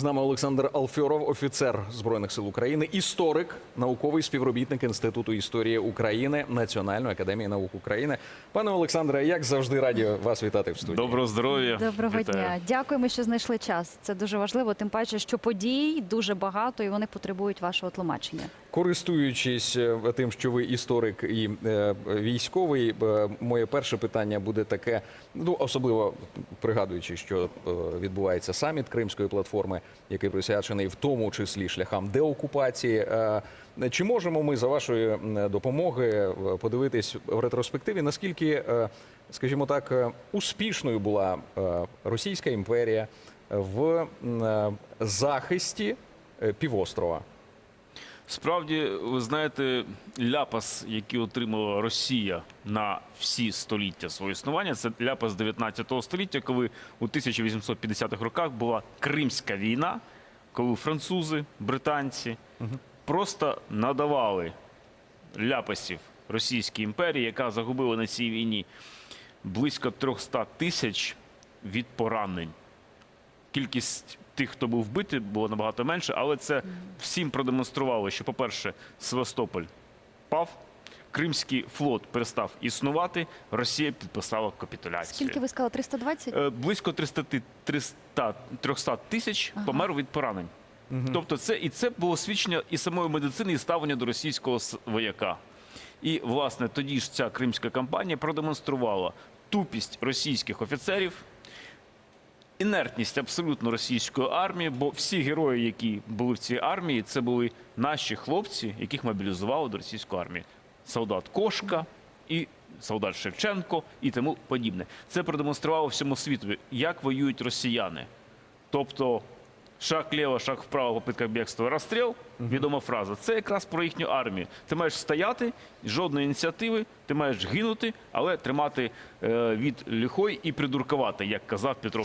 З нами Олександр Алфьоров, офіцер Збройних сил України, історик, науковий співробітник Інституту історії України Національної академії наук України. Пане Олександре, як завжди раді вас вітати в студії. Доброго здоров'я. Доброго Вітаю. дня. Дякуємо, що знайшли час. Це дуже важливо, тим паче, що подій дуже багато і вони потребують вашого тлумачення. Користуючись е, тим, що ви історик і е, військовий, е, моє перше питання буде таке: ну особливо пригадуючи, що е, відбувається саміт Кримської платформи, який присвячений в тому числі шляхам деокупації. Е, Чи можемо ми за вашої допомоги е, подивитись в ретроспективі, наскільки, е, скажімо так, успішною була Російська імперія в захисті півострова? Справді, ви знаєте, ляпас, який отримала Росія на всі століття свого існування, це ляпас 19 століття, коли у 1850-х роках була Кримська війна, коли французи, британці просто надавали ляпасів Російській імперії, яка загубила на цій війні близько 300 тисяч від поранень. Кількість тих, хто був вбитий, було набагато менше, але це всім продемонструвало, що, по-перше, Севастополь пав, Кримський флот перестав існувати, Росія підписала капітуляцію. Скільки ви сказали? 320? Е, Близько 300 ти- 300 300 тисяч Ага. померло від поранень. Тобто, це і це було свідчення і самої медицини, і ставлення до російського вояка. І власне тоді ж ця кримська кампанія продемонструвала тупість російських офіцерів, інертність абсолютно російської армії, бо всі герої, які були в цій армії, це були наші хлопці, яких мобілізували до російської армії. Солдат Кошка і солдат Шевченко і тому подібне. Це продемонструвало всьому світу, як воюють росіяни. Тобто шаг ліво, шаг вправо, попитка бігства, розстріл, відома фраза. Це якраз про їхню армію. Ти маєш стояти, жодної ініціативи, ти маєш гинути, але тримати е, від лихой і придуркувати, як казав Петро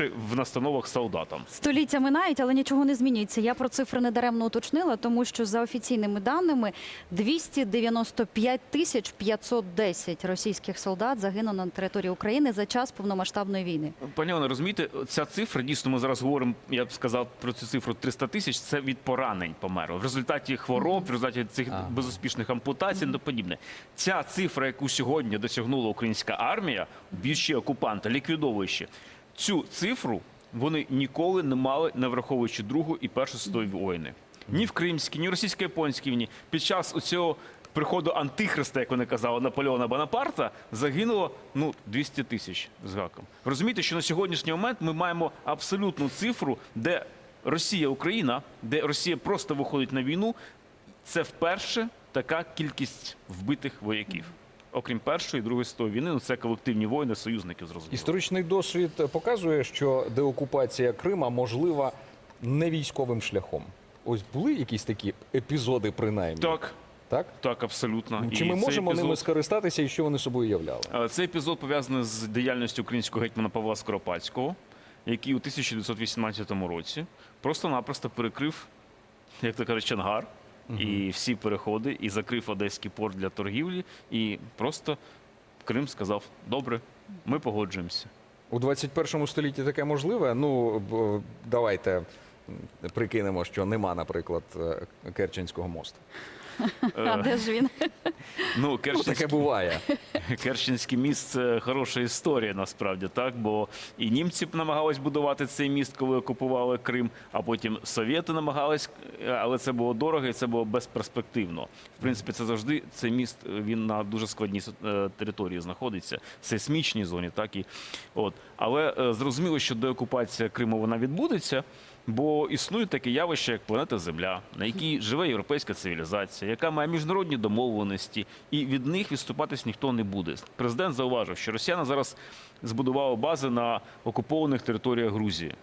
І в настановах солдатам. Століття минають, але нічого не змінюється. Я про цифри недаремно уточнила, тому що за офіційними даними 295 тисяч 510 російських солдат загинуло на території України за час повномасштабної війни. Пані Олено, розумієте, ця цифра дійсно ми зараз говоримо. Я б сказав про цю цифру 300 тисяч. Це від поранень померло в результаті хвороб, в результаті цих безуспішних ампутацій і подібне. Ця цифра, яку сьогодні досягнула українська армія, більші окупанта, ліквідовуючи цю цифру, вони ніколи не мали, не враховуючи другу і першу світові воїни. Ні в Кримській, ні в російсько-японській війні. Під час цього приходу антихриста, як вони казали, Наполеона Бонапарта, загинуло ну 200 тисяч з гаком. Розумієте, що на сьогоднішній момент ми маємо абсолютну цифру, де Росія, Україна, де Росія просто виходить на війну. Це вперше така кількість вбитих вояків. Окрім першої і другої світової війни, ну це колективні воїни, союзників зрозуміло. Історичний досвід показує, що деокупація Крима можлива не військовим шляхом. Ось були якісь такі епізоди, принаймні. Так, так? так, абсолютно. Чи І ми можемо ними скористатися і що вони собою являли? Е, Цей епізод пов'язаний з діяльністю українського гетьмана Павла Скоропадського, який у 1918 році просто-напросто перекрив, як то кажуть, Чангар і всі переходи, і закрив Одеський порт для торгівлі, і просто Крим сказав: добре, ми погоджуємося. У 21 столітті таке можливе? Ну, давайте прикинемо, що нема, наприклад, е, Керченського мосту. А де ж він? Ну, Ну, Керченський таке буває. Керченський міст це хороша історія, насправді так. Бо і німці намагались будувати цей міст, коли окупували Крим, а потім совєти намагались, але це було дорого і це було безперспективно. В принципі, це завжди цей міст він на дуже складній е, території знаходиться, сейсмічній зоні, так і от. Але е, зрозуміло, що деокупація Криму вона відбудеться. Бо існує таке явище, як планета Земля, на якій живе європейська цивілізація, яка має міжнародні домовленості, і від них відступатись ніхто не буде. Президент зауважив, що росіяни зараз збудували бази на окупованих територіях Грузії.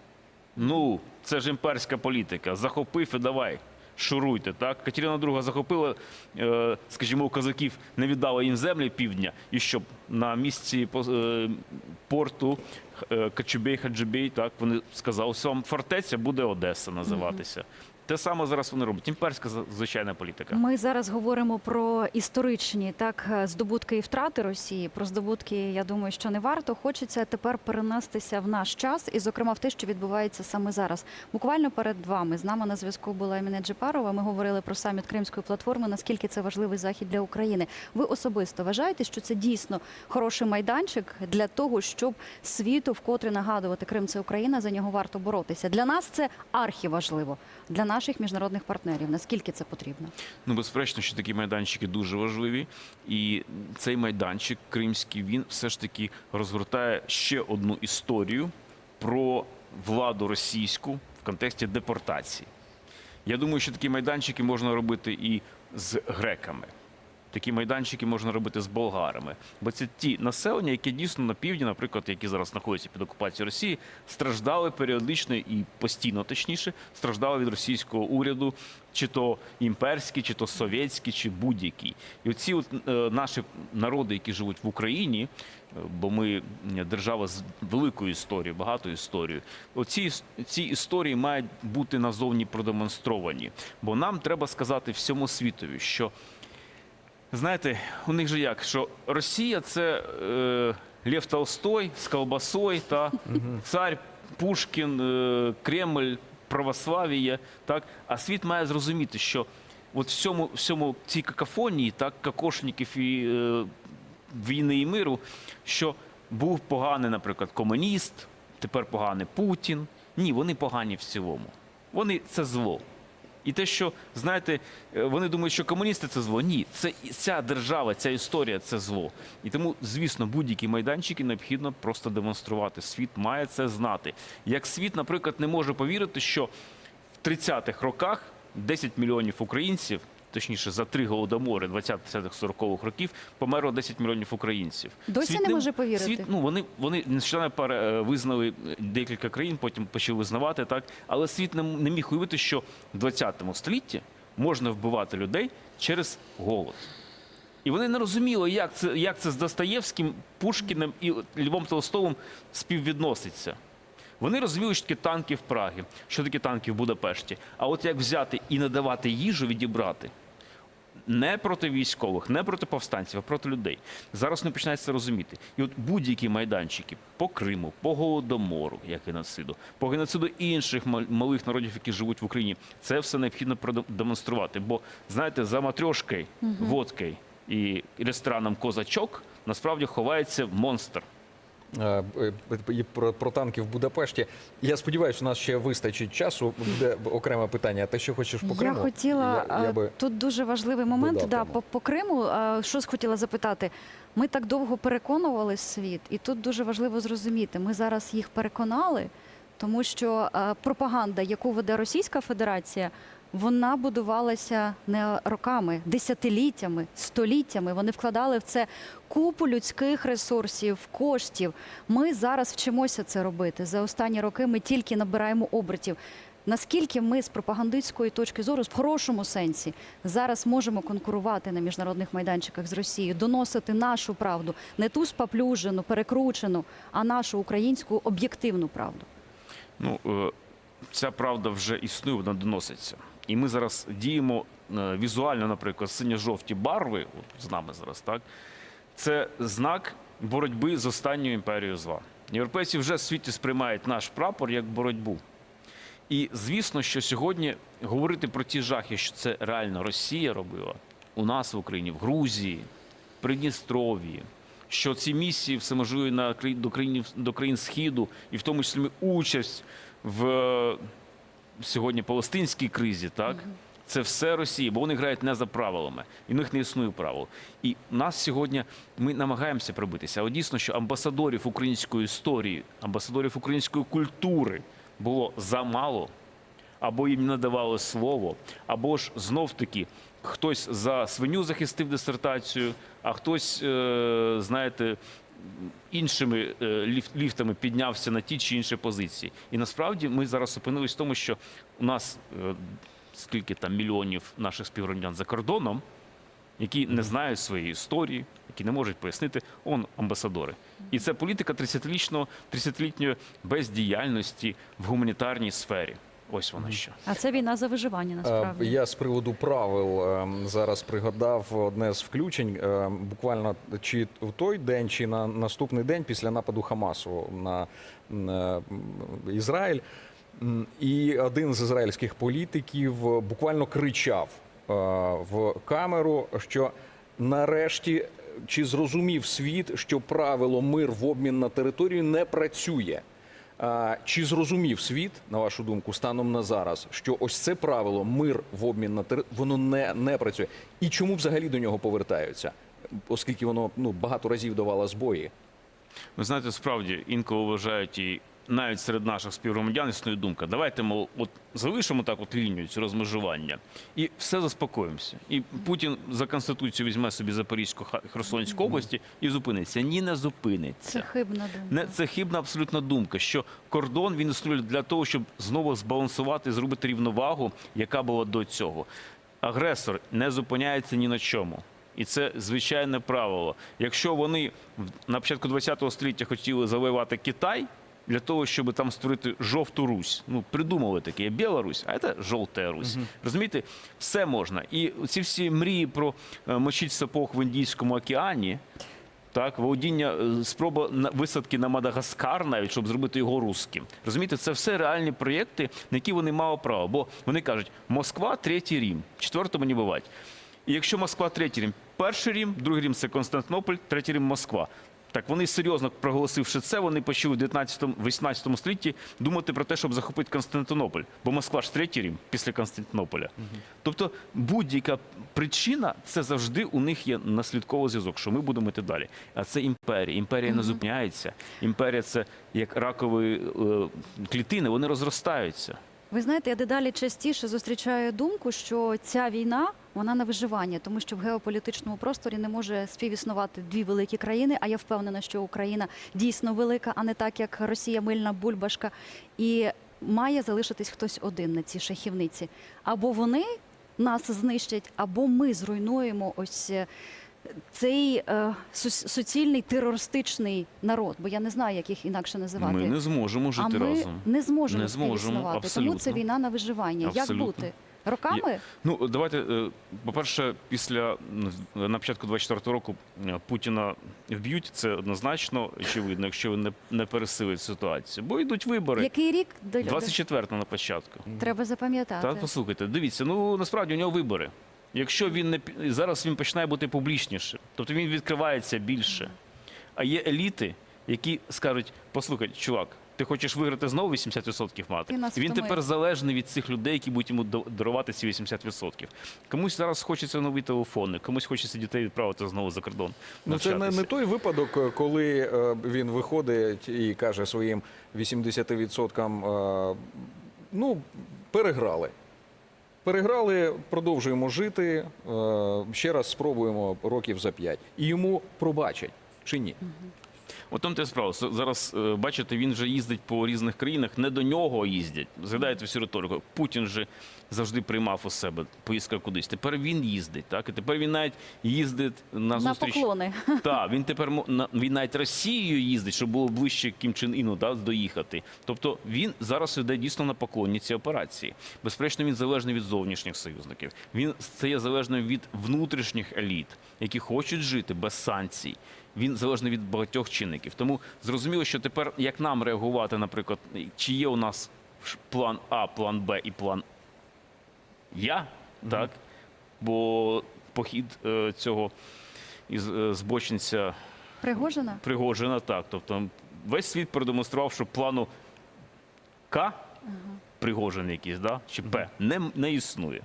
Ну, це ж імперська політика. Захопив і давай. Шуруйте, так? Катерина II захопила, е, скажімо, козаків, не віддала їм землі півдня, і щоб на місці е, порту е, Качубей, Хаджибей, так, вони сказали, що вам фортеця буде Одеса називатися. Те саме зараз вони роблять. Імперська звичайна політика. Ми зараз говоримо про історичні так е, здобутки і втрати Росії. Про здобутки, я думаю, що не варто. Хочеться тепер перенестися в наш час, і зокрема в те, що відбувається саме зараз. Буквально перед вами з нами на зв'язку була Еміне Джипарова. Ми говорили про саміт Кримської платформи. Наскільки це важливий захід для України? Ви особисто вважаєте, що це дійсно хороший майданчик для того, щоб світу вкотре нагадувати Крим це Україна, за нього варто боротися. Для нас це архіважливо, для наших міжнародних партнерів. Наскільки це потрібно? Ну, безперечно, що такі майданчики дуже важливі. І цей майданчик кримський він все ж таки розгортає ще одну історію про владу російську в контексті депортації. Я думаю, що такі майданчики можна робити і з греками. Такі майданчики можна робити з болгарами, бо це ті населення, які дійсно на півдні, наприклад, які зараз знаходяться під окупацією Росії, страждали періодично і постійно, точніше, страждали від російського уряду, чи то імперський, чи то совєтський, чи будь-який. І оці от е, наші народи, які живуть в Україні, е, бо ми держава з великою історією, багатою історією. Оці ці історії мають бути назовні продемонстровані. Бо нам треба сказати всьому світові, що Знаєте, у них же як, що Росія це е, Лев Толстой з колбасою та цар Пушкін, е, Кремль, православ'я. Так? А світ має зрозуміти, що от всьому, всьому цій какофонії, так, кокошників і е, війни і миру, що був поганий, наприклад, комуніст, тепер поганий Путін. Ні, вони погані в цілому. Вони це зло. І те, що знаєте, е, вони думають, що комуністи це зло. Ні, це ця держава, ця історія це зло. І тому, звісно, будь-які майданчики необхідно просто демонструвати. Світ має це знати. Як світ, наприклад, не може повірити, що в 30-х роках 10 мільйонів українців. Точніше, за три голодомори 20-40-х років померло 10 мільйонів українців. Досі не може повірити? Світ, ну вони вони нещодавно пере- е, визнали декілька країн, потім почали визнавати так. Але світ не, не міг уявити, що в 20 столітті можна вбивати людей через голод. І вони не розуміли, як це, як це з Достоєвським, Пушкіним і Львом Толстовим співвідноситься. Вони розуміли, що таке танки в Прагі, що таке танки в Будапешті. А от як взяти і надавати їжу, відібрати не проти військових, не проти повстанців, а проти людей. Зараз вони починають це розуміти. І от будь-які майданчики по Криму, по Голодомору, як геноциду, по геноциду інших малих народів, які живуть в Україні, це все необхідно продемонструвати. Бо знаєте, за матрьошкою, водкою і рестораном Козачок насправді ховається монстр. Е, е, І про, про танки в Будапешті. Я сподіваюся, у нас ще вистачить часу. Буде окреме питання. Ти що хочеш по Криму? Я хотіла Я, я би... тут дуже важливий момент. Да, по, по Криму. е, Що хотіла запитати? Ми так довго переконували світ, і тут дуже важливо зрозуміти. Ми зараз їх переконали, тому що е, пропаганда, яку веде Російська Федерація. Вона будувалася не роками, десятиліттями, століттями. Вони вкладали в це купу людських ресурсів, коштів. Ми зараз вчимося це робити. За останні роки ми тільки набираємо обертів. Наскільки ми з пропагандистської точки зору, в хорошому сенсі, зараз можемо конкурувати на міжнародних майданчиках з Росією, доносити нашу правду, не ту спаплюжену, перекручену, а нашу українську об'єктивну правду. Ну, е, ця правда вже існує, вона доноситься. І ми зараз діємо е, візуально, наприклад, синьо-жовті барви, от з нами зараз, так? Це знак боротьби з останньою імперією зла. Європейці вже в світі сприймають наш прапор як боротьбу. І звісно, що сьогодні говорити про ті жахи, що це реально Росія робила у нас в Україні, в Грузії, Придністров'ї, що ці місії все можливі на до країн до країн Східу, і в тому числі участь в сьогодні палестинській кризі, так. Це все Росія, бо вони грають не за правилами, і в них не існує правил. І нас сьогодні ми намагаємося пробитися. Але дійсно, що амбасадорів української історії, амбасадорів української культури було замало, або їм не давали слово, або ж знов таки хтось за свиню захистив дисертацію, а хтось, е, знаєте, іншими е, ліфтами піднявся на ті чи інші позиції. І насправді ми зараз опинились в тому, що у нас е, скільки там мільйонів наших співгромадян за кордоном, які не знають своєї історії, які не можуть пояснити, он амбасадори. І це політика 30-літнього 30-літньої бездіяльності в гуманітарній сфері. Ось воно що. А це війна за виживання Е, насправді. Я з приводу правил е, зараз пригадав одне з включень. е, Буквально чи в той день, чи на наступний день після нападу Хамасу на е, Ізраїль. І один з ізраїльських політиків буквально кричав в камеру, що нарешті чи зрозумів світ, що правило мир в обмін на територію не працює. Чи зрозумів світ, на вашу думку, станом на зараз, що ось це правило мир в обмін на територію, воно не, не працює? І чому взагалі до нього повертаються? Оскільки воно ну багато разів давало збої. Ви знаєте, справді інколи вважають і навіть серед наших співгромадян існує думка. Давайте мов, от залишимо так от лінію цю розмежування і все заспокоїмося. І Путін за конституцію візьме собі Запорізьку Херсонську області і зупиниться. Ні, не зупиниться. Це хибна думка. Не це хибна абсолютно думка, що кордон він існує для того, щоб знову збалансувати, зробити рівновагу, яка була до цього. Агресор не зупиняється ні на чому. І це звичайне правило. Якщо вони на початку ХХ століття хотіли завоювати Китай для того, щоб там створити жовту Русь, ну придумали таке є Білорусь, а це жовта Русь. Розумієте, все можна. І ці всі мрії про е, мочить сапог в Індійському океані. Так, володіння, е, спроба висадки на Мадагаскар, навіть щоб зробити його русським. Розумієте, це все реальні проєкти, на які вони мали право. Бо вони кажуть, Москва, третій Рім, четвертому не бувать. І якщо Москва третій Рім, перший Рім, другий Рім це Константинополь, третій Рім Москва. Так вони серйозно проголосивши це, вони почали в 19-18 столітті думати про те, щоб захопити Константинополь. Бо Москва ж третій Рім після Константинополя. Тобто будь-яка причина це завжди у них є наслідковий зв'язок, що ми будемо йти далі. А це імперія. Імперія не зупиняється. Імперія це як ракові е, клітини, вони розростаються. Ви знаєте, я дедалі частіше зустрічаю думку, що ця війна вона на виживання, тому що в геополітичному просторі не може співіснувати дві великі країни. А я впевнена, що Україна дійсно велика, а не так, як Росія мильна бульбашка. І має залишитись хтось один на цій шахівниці. Або вони нас знищать, або ми зруйнуємо ось. Е, Цей е, су- суцільний терористичний народ, бо я не знаю, як їх інакше називати. Ми не зможемо жити а ми разом. не зможемо Не зможемо, абсолютно. Тому це війна на виживання. Абсолютно. Як бути? Роками? Ну давайте, е, по-перше, після на початку 24-го року е, Путіна вб'ють. Це однозначно очевидно, якщо він не, не пересилить ситуацію. Бо йдуть вибори. Який рік до 24 на початку. треба запам'ятати? Та послухайте, дивіться, ну насправді у нього вибори. Якщо він не зараз він починає бути публічнішим, тобто він відкривається більше. А є еліти, які скажуть: послухай, чувак, ти хочеш виграти знову 80% мати? Він втомив. тепер залежний від цих людей, які будуть йому дарувати ці 80%. Комусь зараз хочеться нові телефони, комусь хочеться дітей відправити знову за кордон. Ну це не, не той випадок, е, коли е, він виходить і каже своїм 80%, е, ну, переграли. Переграли, продовжуємо жити. е, Ще раз спробуємо років за п'ять. І йому пробачать чи ні? От там те справа. Зараз е, бачите, він вже їздить по різних країнах, не до нього їздять. Згадайте всю риторику. Путін же завжди приймав у себе поїздка кудись. Тепер він їздить, так і тепер він навіть їздить на На зустріч. поклони. Так, він тепер він навіть Росією їздить, щоб було ближче Кім Чен Іну да, доїхати. Тобто він зараз йде дійсно на поклонні ці операції. Безперечно, він залежний від зовнішніх союзників. Він стає залежним від внутрішніх еліт, які хочуть жити без санкцій. Він залежний від багатьох чинників. Тому зрозуміло, що тепер як нам реагувати, наприклад, чи є у нас план А, план Б і план Я, так? Бо похід е, цього із е, збочинця Пригожина? Пригожина, так. Тобто весь світ продемонстрував, що плану К Пригожин якийсь, да? чи П не, не існує.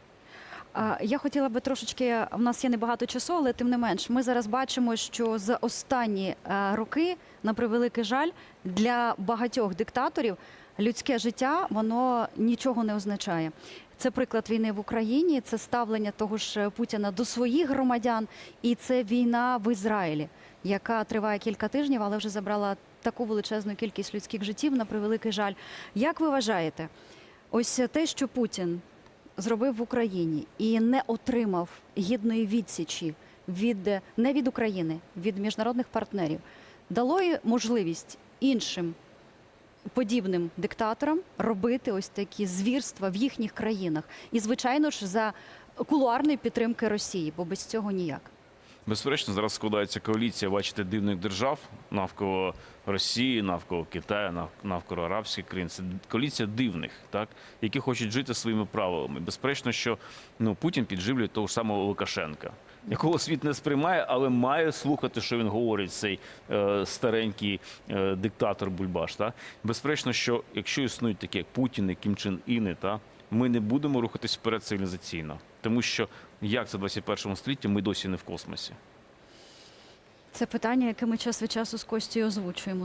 Я хотіла би трошечки, в нас є небагато часу, але тим не менш, ми зараз бачимо, що за останні е, роки, на превеликий жаль, для багатьох диктаторів людське життя воно нічого не означає. Це приклад війни в Україні, це ставлення того ж Путіна до своїх громадян, і це війна в Ізраїлі, яка триває кілька тижнів, але вже забрала таку величезну кількість людських життів, на превеликий жаль. Як ви вважаєте, ось те, що Путін зробив в Україні і не отримав гідної відсічі від не від України, від міжнародних партнерів, дало можливість іншим подібним диктаторам робити ось такі звірства в їхніх країнах. І, звичайно ж, за кулуарної підтримки Росії, бо без цього ніяк. Безперечно, зараз складається коаліція, бачите, дивних держав навколо Росії, навколо Китаю, навколо арабських країн. Це коаліція дивних, так, які хочуть жити своїми правилами. Безперечно, що ну, Путін підживлює того ж самого Лукашенка, якого світ не сприймає, але має слухати, що він говорить, цей е, старенький е, диктатор Бульбаш. Так? Безперечно, що якщо існують такі, як Путін і Кім Чен Іни, та, ми не будемо рухатись вперед цивілізаційно. Тому що як це в 21 столітті ми досі не в космосі. Це питання, яке ми час від часу з Костю озвучуємо.